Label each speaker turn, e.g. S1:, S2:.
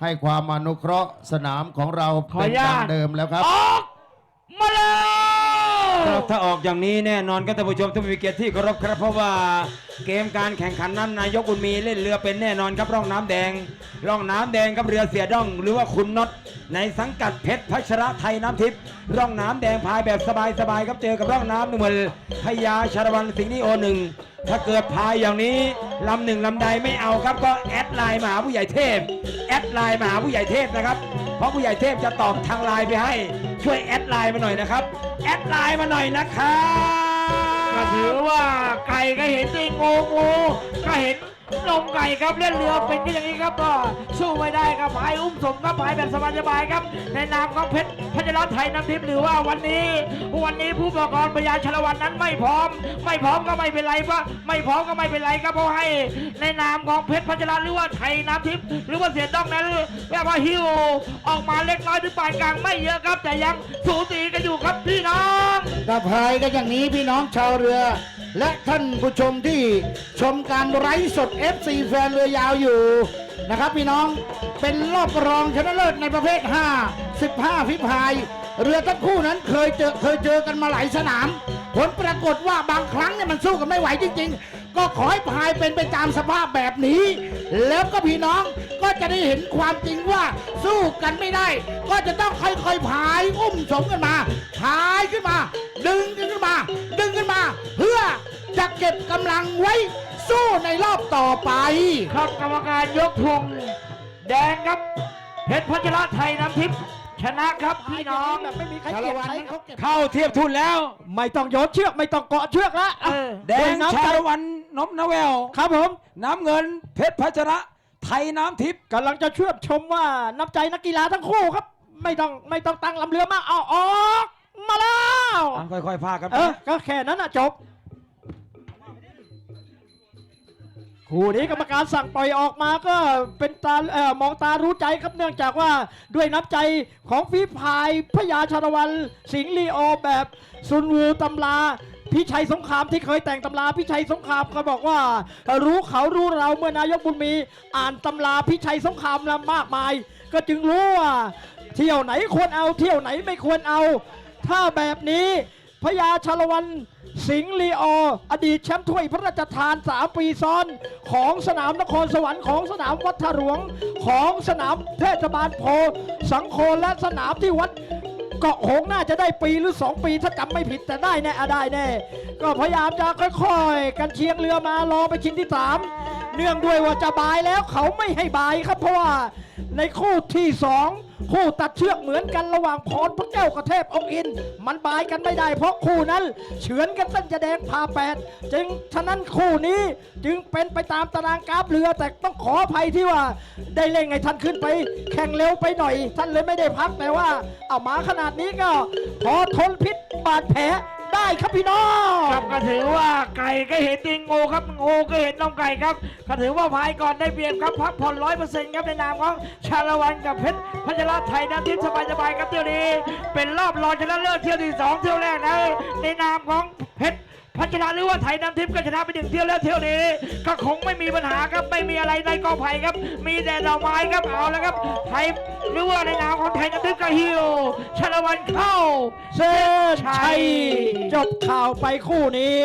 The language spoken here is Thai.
S1: ให้ความอนุเคราะห์สนามของเรา
S2: ขออ
S1: เป็น
S2: นุญา
S1: ดั
S2: ต
S1: งเดิมแล้วครับ
S2: ออกมาแล้ว
S3: ครับถ้าออกอย่างนี้แน่นอนครับท่านผู้ชมท่านผู้มีเกียรติที่เคารพครับเพราะว่าเกมการแข่งขันนั้นนายกบุญมีเล่นเรือเป็นแน่นอนครับร่องน้ำแดง ร่องน้ำแดงครับเรือเสียด้อง หรือว่าคุณน็อตในสังกัดเพชรพัชระไทยน้ำทิพย์ร่องน้ำแดงพายแบบสบายๆครับเจอกับร่องน้ำหนึ่งเหมือนพญาชาละวันสิงห์นิโอหนึ่ง ถ้าเกิดพายอย่างนี้ลำหนึ่งลำใดไม่เอาครับ ก็แอดไลน์มาหาผู้ใหญ่เทพ แอดไลน์มาหาผู้ใหญ่เทพนะครับ เพราะผู้ใหญ่เทพจะตอบทางไลน์ไปให้ ช่วยแอดไลน์มาหน่อยนะครับ แอดไลน์มาหน่อยนะครับ
S2: ก็ถือว่าไก่ก็เห็นสิงูงูก็เห็น นมไก่ครับเล่นเรือเป็นก็อย่างนี้ครับก็สู้ไม่ได้ครับพายอุ้มสมครับพายแบบสบายๆครับ ในนามของเพชรพัชรไทยน้ำทิพย์หรือว่าวันนี้ วันนี้ผู้ประกอบพยาชลวันนั้นไม่พร้อม ไม่พร้อมก็ไม่เป็นไรเพราะไม่พร้อมก็ไม่เป็นไรครับเพราะให้ ในนามของเพชรพัชรหรือว่าไทยน้ำทิพย์หรือว่าเสียต้องนั้นแบบว่าฮิวออกมาเล็กน้อยถึงปานกลางไม่เยอะครับ แต่ยังสูสีกันอยู่ครับพี่น้อง
S4: กระพายกันอย่างนี้พี่น้องชาวเรือ และท่านผู้ชมที่ชมการไร้สด FC แฟนเรือยาวอยู่นะครับพี่น้องเป็นรอบรองชนะเลิศในประเภท 5 15พิพาย เรือทั้งคู่นั้นเคยเจอเคยเจอกันมาหลายสนาม ผลปรากฏว่าบางครั้งเนี่ยมันสู้กันไม่ไหวจริง ๆ ก็ขอให้พายเป็นไปตามสภาพแบบนี้ แล้วก็พี่น้องก็จะได้เห็นความจริงว่าสู้กันไม่ได้ ก็จะต้องค่อยๆพายอุ้มสมกันมาพายขึ้นมา ดึงกัน จะเก็บกำลังไว้สู้ในรอบต่อไป
S2: ครับกรรมการยกธงแดงครับเพชรพัชระไทยน้ำทิพย์ชนะครับพี่น้อง
S4: แบบไม่มีใครเก็บใครเขาเก็บ
S3: เข้าเทียบทุนแล้ว
S5: ไม่ต้องโยนเชือกไม่ต้องเกาะเชือกละ
S2: เออ
S3: แดง
S5: น้ำ
S3: ชา
S5: ใจ
S3: ละวันนบนแวว
S5: ครับผม
S3: น้ำเงินเพชรพัชระไทยน้ำทิพย์
S5: กำลังจะเชื่อมชมว่าน้ำใจนักกีฬาทั้งคู่ครับ ไม่ต้องไม่ต้องตั้งลำเรือมากเอาออก มาแล้ว
S3: อะค่อยๆพากัน
S5: เอ
S3: ไป
S5: อก็แค่นั้นอะจบ คู่นี้กรรมการสั่งปล่อยออกมาก็เป็นตาเอ่อมองตารู้ใจครับเนื่องจากว่าด้วยน้ำใจของฝีพายพญาชาละวัน สิงห์ลีโอแบบซุนวูตำราพิชัยสงครามที่เคยแต่งตำราพิชัยสงครามเขาบอกว่า รู้เขารู้เราเมื่อนายกบุญมี อ่านตำราพิชัยสงครามมามากมาย ก็จึงรู้ว่าเที่ยวไหนควรเอาเที่ยวไหนไม่ควรเอา ถ้าแบบนี้พญาชาละวัน สิงห์ลีออดีตแชมป์ถ้วยพระราชทาน 3 ปีซ้อน ของสนามนครสวรรค์ของสนามวัดท่าหลวง ของสนามเทศบาลโพ สังโคและสนามที่วัดเกาะหงน่าจะได้ปีหรือ 2 ปีถ้าจำไม่ผิดแต่ได้แน่ได้แน่ ก็พยายามจะค่อยๆ กันเชียงเรือมารอไปชิงที่ 3 เนื่องด้วยว่าจะบายแล้วเขาไม่ให้บายครับเพราะว่าในคู่ที่ 2 คู่ตัดเชือกเหมือนกันระหว่างพรพระแก้วกับเทพองค์อิน มันบายกันไม่ได้ เพราะคู่นั้นเฉือนกันเส้นจะแดงพาแปดจึงฉะนั้นคู่นี้จึงเป็นไปตามตารางกราฟเรือแต่ต้องขออภัยที่ว่า ได้เร่งให้ท่านขึ้นไป แข่งเร็วไปหน่อย ท่านเลยไม่ได้พักแต่ว่า เอามาขนาดนี้ก็พอทนพิษบาดแผล ได้ครับพี่น้อง
S2: ครับก็ถือว่าไก่ก็เห็นติงงูครับงูก็เห็นน้องไก่ครับก็ถือว่าพายก่อนได้เปรียบครับพักผ่อนร้อยเปอร์เซ็นต์ครับในนามของชาละวันกับเพชรพัชราไทยน้ำทิพย์สบายๆครับเที่ยวนี้ เป็นรอบรองชนะเลิศเที่ยวที่สองเที่ยวแรกนะในนามของเพชรพัชระหรือว่าไทยน้ำทิพย์ก็ชนะไปหนึ่งเที่ยวแล้วเที่ยวนี้ ก็คงไม่มีปัญหาครับไม่มีอะไรในกอไผ่ครับ มีแต่ดอกไม้ครับเอาแล้วครับไทย หรือว่าในนามของไทยน้ำทิพย์ก็ฮิวชาละวันเข้า
S5: เส้นชัย จบข่าวไปคู่นี้